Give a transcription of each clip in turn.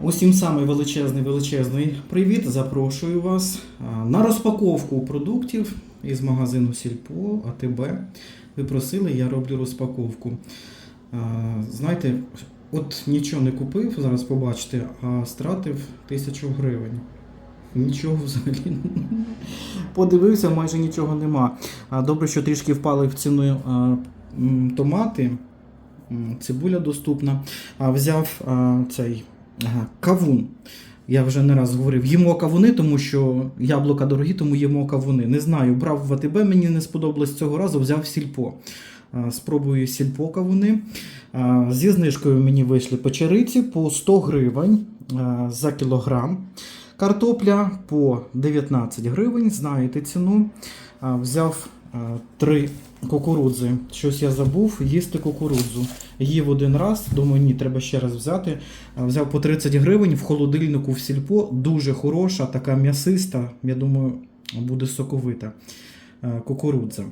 Усім самий величезний величезний привіт. Запрошую вас на розпаковку продуктів із магазину Сільпо АТБ. Ви просили, я роблю розпаковку. Знаєте, от нічого не купив, зараз побачите, а стратив тисячу гривень. Нічого взагалі. Подивився, майже нічого нема. Добре, що трішки впали в ціну томати. Цибуля доступна. Взяв цей ага, кавун. Я вже не раз говорив, їмо кавуни, тому що яблука дорогі, тому їмо кавуни. Не знаю, брав в АТБ, мені не сподобалось цього разу, взяв сільпо. Спробую сільпо кавуни. Зі знижкою мені вийшли печериці по 100 гривень за кілограм. Картопля по 19 гривень, знаєте ціну. Взяв а, три кукурудзи. Щось я забув їсти кукурудзу. Їв один раз, думаю, ні, треба ще раз взяти. Взяв по 30 гривень в холодильнику в сільпо. Дуже хороша, така м'ясиста. Я думаю, буде соковита е, кукурудза.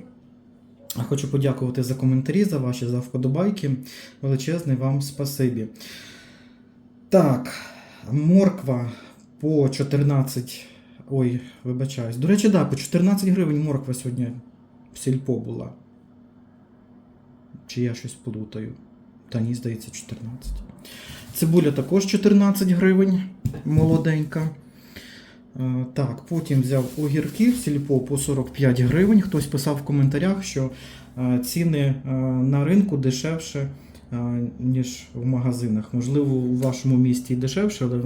Хочу подякувати за коментарі, за ваші за вподобайки. Величезне вам спасибі. Так, морква по 14. Ой, вибачаюсь. До речі, да, по 14 гривень морква сьогодні в сільпо була. Чи я щось плутаю? Та ні, здається, 14. Цибуля також 14 гривень, молоденька. Е, Так, потім взяв огірки в сільпо по 45 гривень. Хтось писав в коментарях, що е, ціни е, на ринку дешевше, ніж в магазинах. Можливо, у вашому місті і дешевше, але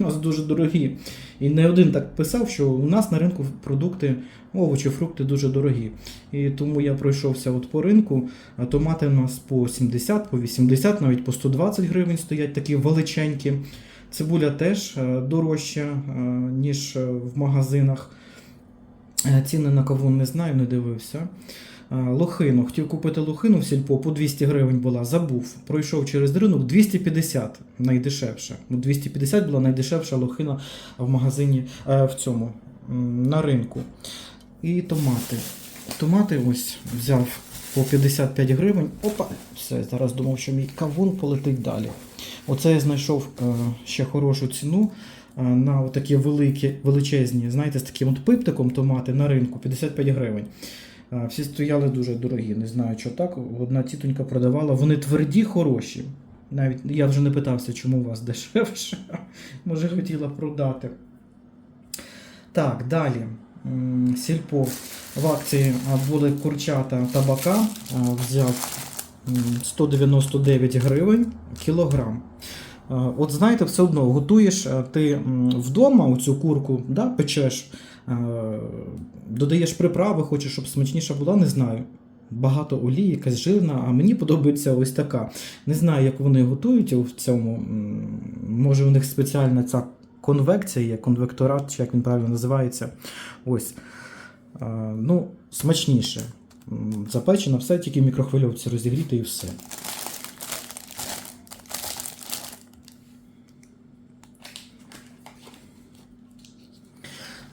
у нас дуже дорогі. І не один так писав, що у нас на ринку продукти, овочі, фрукти дуже дорогі. І тому я пройшовся от по ринку. Томати у нас по 70, по 80, навіть по 120 гривень стоять такі величенькі. Цибуля теж е, дорожча, е, ніж е, в магазинах. Ціни на кавун не знаю, не дивився. Е, Лохину. Хотів купити лохину в сільпо, по 200 гривень була, забув. Пройшов через ринок 250 найдешевше. Ну, 250 була найдешевша лохина в магазині е, в цьому на ринку. І томати. Томати ось взяв по 55 гривень. Опа, все, зараз думав, що мій кавун полетить далі. Оце я знайшов е, ще хорошу ціну на такі великі, величезні, знаєте, з таким от пиптиком томати на ринку 55 гривень. Е, Всі стояли дуже дорогі, не знаю, що так. Одна тітонька продавала, вони тверді, хороші. Навіть я вже не питався, чому у вас дешевше. Може, хотіла продати. Так, далі. Сільпо. В акції були курчата табака. Взяв 199 гривень кілограм. От знаєте, все одно готуєш ти вдома оцю курку, да, печеш, додаєш приправи, хочеш, щоб смачніша була, не знаю. Багато олії, якась жирна, а мені подобається ось така. Не знаю, як вони готують в цьому. Може, у них спеціальна ця конвекція є, конвекторат, чи як він правильно називається. Ось. Ну, смачніше. Запечено все, тільки в мікрохвильовці розігріти і все.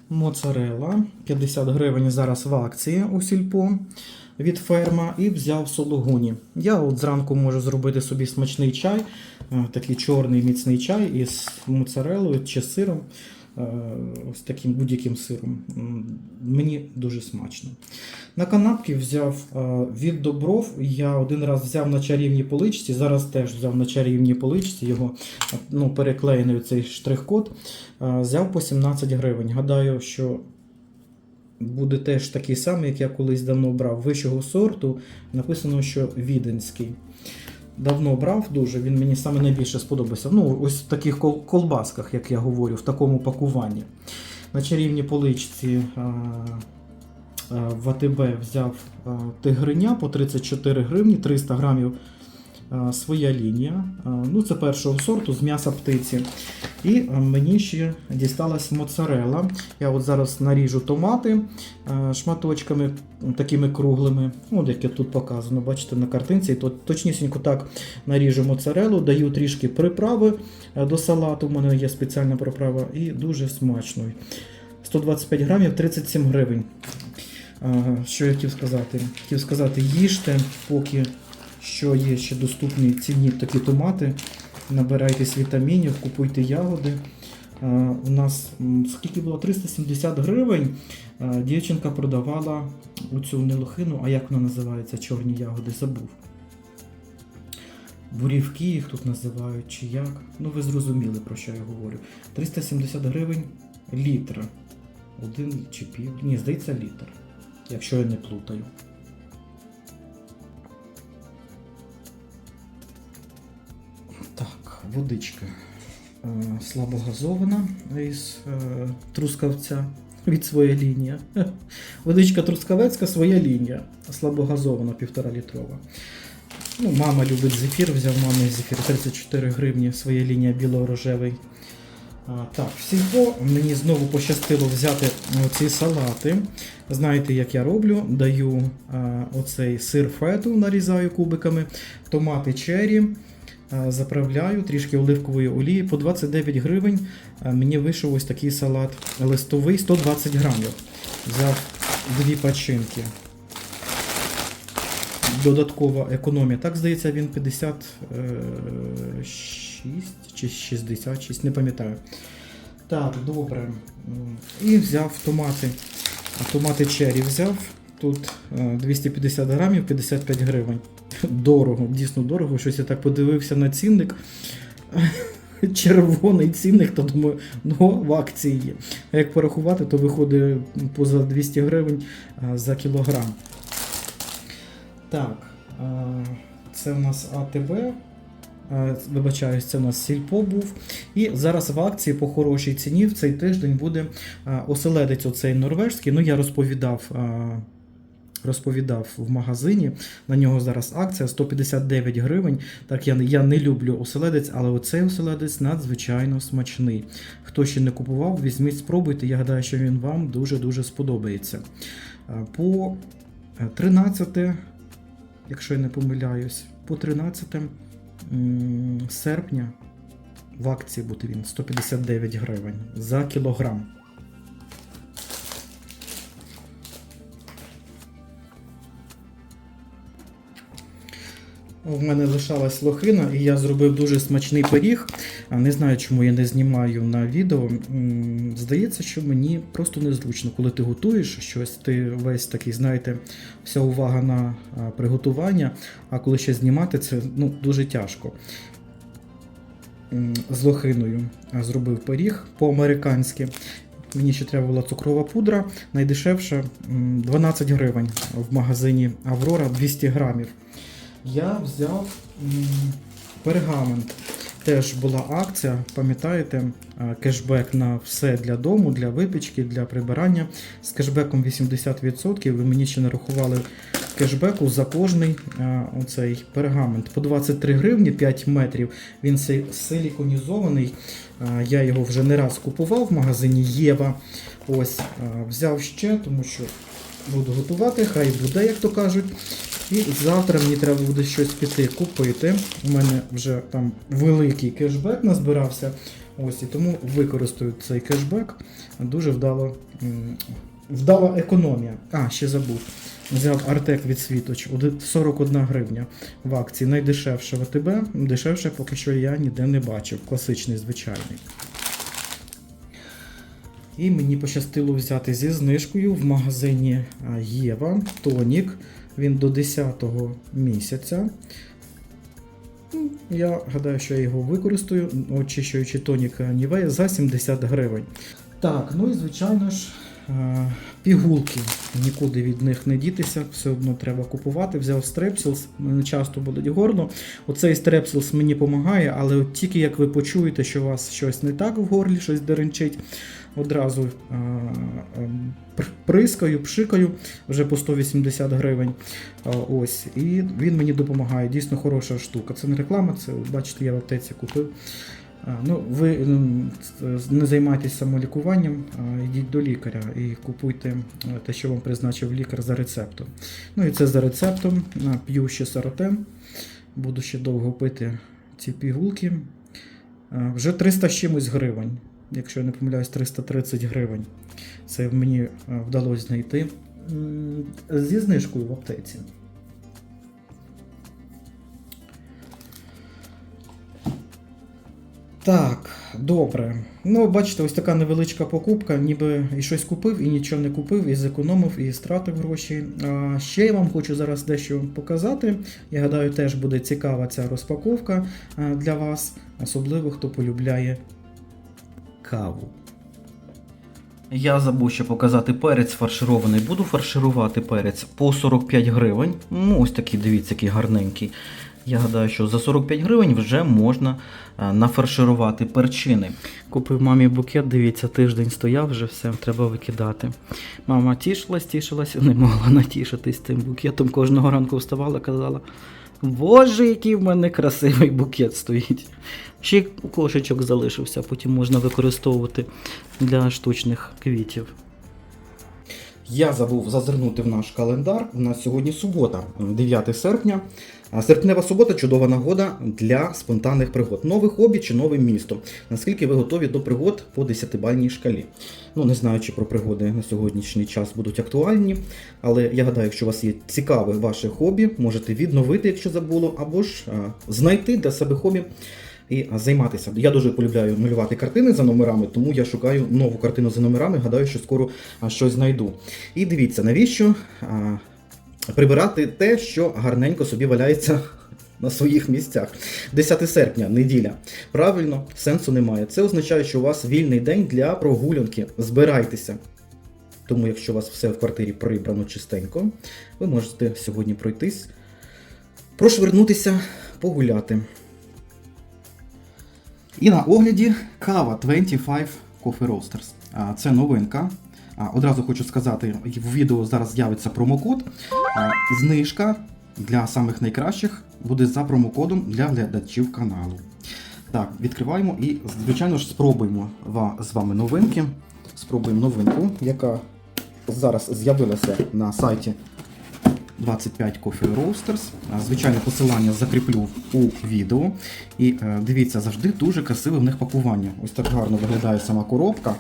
Моцарелла 50 гривень зараз в акції у сільпо від ферма і взяв сологуні. Я от зранку можу зробити собі смачний чай, е, такий чорний міцний чай із моцарелою чи сиром, ось таким будь-яким сиром. Мені дуже смачно. На канапки взяв е, від добров. Я один раз взяв на чарівній поличці, зараз теж взяв на чарівній поличці його е, ну, переклеєний цей штрих-код. Е, Взяв по 17 гривень. Гадаю, що буде теж такий самий, як я колись давно брав. Вищого сорту. Написано, що віденський. Давно брав дуже, він мені саме найбільше сподобався. Ну, ось в таких кол- колбасках, як я говорю, в такому пакуванні. На чарівній поличці а, а, в АТБ взяв тигриня по 34 гривні, 300 грамів. А, Своя лінія. Ну, це першого сорту з м'яса птиці. І мені ще дісталась моцарела. Я от зараз наріжу томати шматочками такими круглими. От як тут показано, бачите на картинці. То точнісінько так наріжу моцарелу, даю трішки приправи е, до салату. У мене є спеціальна приправа і дуже смачно. 125 грамів 37 гривень. Що я хотів сказати? Хотів сказати, їжте, поки що є ще доступні ціні такі томати. набирайтесь вітамінів, купуйте ягоди. Е, У нас скільки було 370 гривень. е, Дівчинка продавала оцю нелохину, а як вона називається? Чорні ягоди, забув. Бурівки їх тут називають, чи як. Ну, ви зрозуміли, про що я говорю. 370 гривень літр. Один чи пів. Ні, здається, літр. Якщо я не плутаю. Водичка е, слабогазована із е, трускавця від своя лінія. Водичка трускавецька, своя лінія. Слабогазована, півтора літрова. Ну, мама любить зефір, взяв мамі зефір 34 гривні, своя лінія біло-рожевий. Так, в сільпо мені знову пощастило взяти ці салати. Знаєте, як я роблю? Даю оцей сир фету, нарізаю кубиками, томати чері, а, заправляю трішки оливкової олії по 29 гривень. Мені вийшов ось такий салат листовий 120 грамів. Взяв дві пачинки. Додаткова економія. Так, здається, він 56 чи 66, не пам'ятаю. Так, добре. І взяв томати. Томати чері взяв. Тут е, 250 грамів, 55 гривень. Дорого, дійсно дорого. Щось я так подивився на цінник. Червоний цінник, то думаю, ну в акції є. А як порахувати, то виходить поза 200 гривень за кілограм. Так, це у нас АТБ. Вибачаюсь, це у нас Сільпо був. І зараз в акції по хорошій ціні в цей тиждень буде оселедець оцей норвежський. Ну, я розповідав. Е, Розповідав в магазині. На нього зараз акція 159 гривень. Так, я, я не люблю оселедець, але оцей оселедець надзвичайно смачний. Хто ще не купував, візьміть, спробуйте. Я гадаю, що він вам дуже-дуже сподобається. Е, По е, 13 якщо я не помиляюсь, по 13 серпня в акції буде він 159 гривень за кілограм. У мене лишалась лохина, і я зробив дуже смачний пиріг. Не знаю, чому я не знімаю на відео. Здається, що мені просто незручно, коли ти готуєш щось, ти весь такий, знаєте, вся увага на приготування, а коли ще знімати, це ну, дуже тяжко. З лохиною зробив пиріг по-американськи. Мені ще треба була цукрова пудра, найдешевша м, 12 гривень в магазині Аврора 200 грамів. Я взяв пергамент. Теж була акція, пам'ятаєте, кешбек на все для дому, для випічки, для прибирання. З кешбеком 80%. Ви мені ще нарахували кешбеку за кожний а, оцей пергамент. По 23 гривні 5 метрів. Він силіконізований. Я його вже не раз купував в магазині Єва. Ось а, взяв ще, тому що буду готувати, хай буде, як то кажуть. І завтра мені треба буде щось піти купити. У мене вже там великий кешбек назбирався. Ось і тому використаю цей кешбек. Дуже вдало. Вдала економія. А, ще забув. Взяв Артек від Світоч. 41 гривня в акції. Найдешевше в. Дешевше поки що я ніде не бачив. Класичний, звичайний. І мені пощастило взяти зі знижкою в магазині Єва тонік. Він до 10 місяця. Ну, Я гадаю, що я його використаю, очищуючи тонік Нівея за 70 гривень. Так, ну і звичайно ж, пігулки. Нікуди від них не дітися, все одно треба купувати. Взяв стрепсилс, мене часто болить горло. Оцей стрепсилс мені допомагає, але от тільки як ви почуєте, що у вас щось не так в горлі, щось деренчить, одразу е, е, пр- прискаю, пшикаю вже по 180 гривень. Ось, і він мені допомагає. Дійсно хороша штука. Це не реклама, це бачите, я в аптеці купив. Ну, ви не займайтесь самолікуванням, йдіть до лікаря і купуйте е, те, що вам призначив лікар за рецептом. Ну і це за рецептом. П'ю ще саротен. Буду ще довго пити ці пігулки. Вже 300 з чимось гривень. Якщо я не помиляюсь, 330 гривень. Це мені е, вдалося знайти зі знижкою в аптеці. Так, добре. Ну, бачите, ось така невеличка покупка, ніби і щось купив, і нічого не купив, і зекономив, і стратив гроші. А ще я вам хочу зараз дещо показати. Я гадаю, теж буде цікава ця розпаковка для вас, особливо хто полюбляє каву. Я забув ще показати перець фарширований. Буду фарширувати перець по 45 гривень. Ну, ось такий, дивіться, який гарненький. Я гадаю, що за 45 гривень вже можна е, нафарширувати перчини. Купив мамі букет, дивіться, тиждень стояв, вже все, треба викидати. Мама тішилась, тішилась, не могла натішитись цим букетом. Кожного ранку вставала, казала. Боже, який в мене красивий букет стоїть. Ще й кошечок залишився, потім можна використовувати для штучних квітів. Я забув зазирнути в наш календар. У нас сьогодні субота, 9 серпня. Серпнева субота чудова нагода для спонтанних пригод. Нове хобі чи нове місто. Наскільки ви готові до пригод по 10-бальній шкалі? Ну, не знаю, чи про пригоди на сьогоднішній час будуть актуальні, але я гадаю, якщо у вас є цікаве ваше хобі, можете відновити, якщо забуло, або ж знайти для себе хобі і займатися. Я дуже полюбляю малювати картини за номерами, тому я шукаю нову картину за номерами. Гадаю, що скоро щось знайду. І дивіться, навіщо прибирати те, що гарненько собі валяється. На своїх місцях. 10 серпня, неділя. Правильно, сенсу немає. Це означає, що у вас вільний день для прогулянки. Збирайтеся. Тому, якщо у вас все в квартирі прибрано чистенько, ви можете сьогодні пройтись, прошвернутися, погуляти. І на огляді кава 25 Coffee Roasters. Це новинка. Одразу хочу сказати, в відео зараз з'явиться промокод. Знижка для самих найкращих буде за промокодом для глядачів каналу. Так, відкриваємо і, звичайно ж, спробуємо з вами новинки. Спробуємо новинку, яка зараз з'явилася на сайті 25 Coffee Roasters. Звичайно, посилання закріплю у відео. І е, дивіться, завжди дуже красиве в них пакування. Ось так гарно виглядає сама коробка.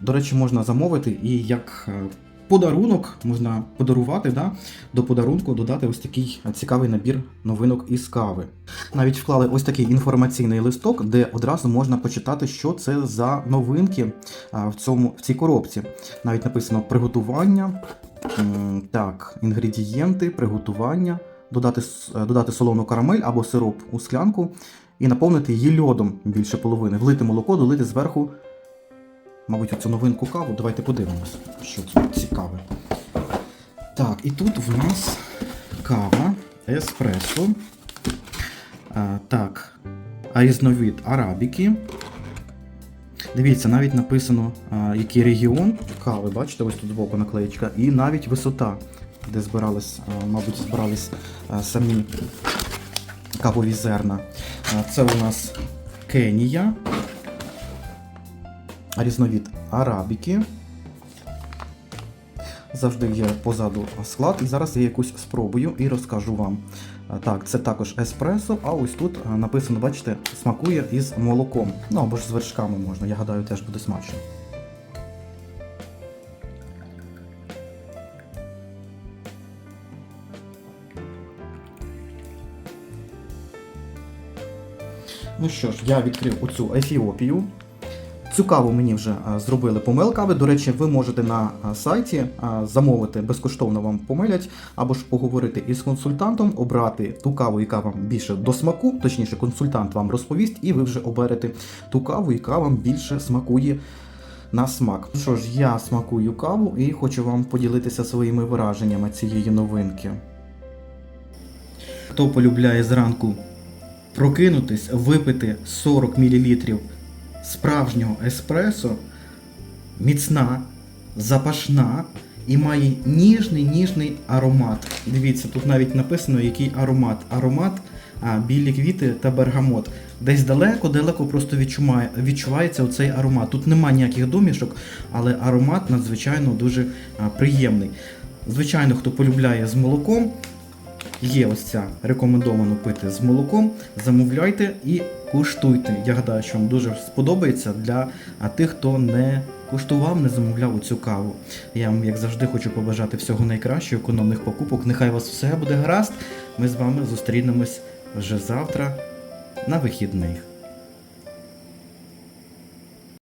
До речі, можна замовити і як е, подарунок можна подарувати, да? до подарунку додати ось такий цікавий набір новинок із кави. Навіть вклали ось такий інформаційний листок, де одразу можна почитати, що це за новинки в, цьому, в цій коробці. Навіть написано приготування. Так, інгредієнти, приготування, додати, е, додати солону карамель або сироп у склянку і наповнити її льодом більше половини. Влити молоко, долити зверху, мабуть, оцю новинку каву. Давайте подивимось, що це цікаве. Так, і тут в нас кава, еспресо. А, так, різновид арабіки. Дивіться, навіть написано, який регіон кави, бачите, ось тут збоку наклеєчка, і навіть висота, де збирались, мабуть, збирались самі кавові зерна. Це у нас Кенія, різновид арабіки. Завжди є позаду склад, і зараз я якусь спробую і розкажу вам. А, Так, це також еспресо, а ось тут написано, бачите, смакує із молоком. Ну або ж з вершками можна, я гадаю, теж буде смачно. Ну що ж, я відкрив оцю Ефіопію. Цю каву мені вже зробили помел кави. До речі, ви можете на сайті замовити безкоштовно вам помилять, або ж поговорити із консультантом, обрати ту каву, яка вам більше до смаку, точніше, консультант вам розповість, і ви вже оберете ту каву, яка вам більше смакує на смак. Ну Що ж, я смакую каву і хочу вам поділитися своїми враженнями цієї новинки. Хто полюбляє зранку прокинутись, випити 40 мл справжнього еспресо, міцна, запашна і має ніжний ніжний аромат. Дивіться, тут навіть написано, який аромат. Аромат а, білі квіти та бергамот. Десь далеко-далеко просто відчуває, відчувається оцей аромат. Тут нема ніяких домішок, але аромат надзвичайно дуже а, приємний. Звичайно, хто полюбляє з молоком, Є ось ця рекомендовано пити з молоком. Замовляйте і куштуйте. Я гадаю, що вам дуже сподобається для тих, хто не куштував, не замовляв цю каву. Я вам, як завжди, хочу побажати всього найкращого, економних покупок. Нехай вас все буде гаразд. Ми з вами зустрінемось вже завтра на вихідних.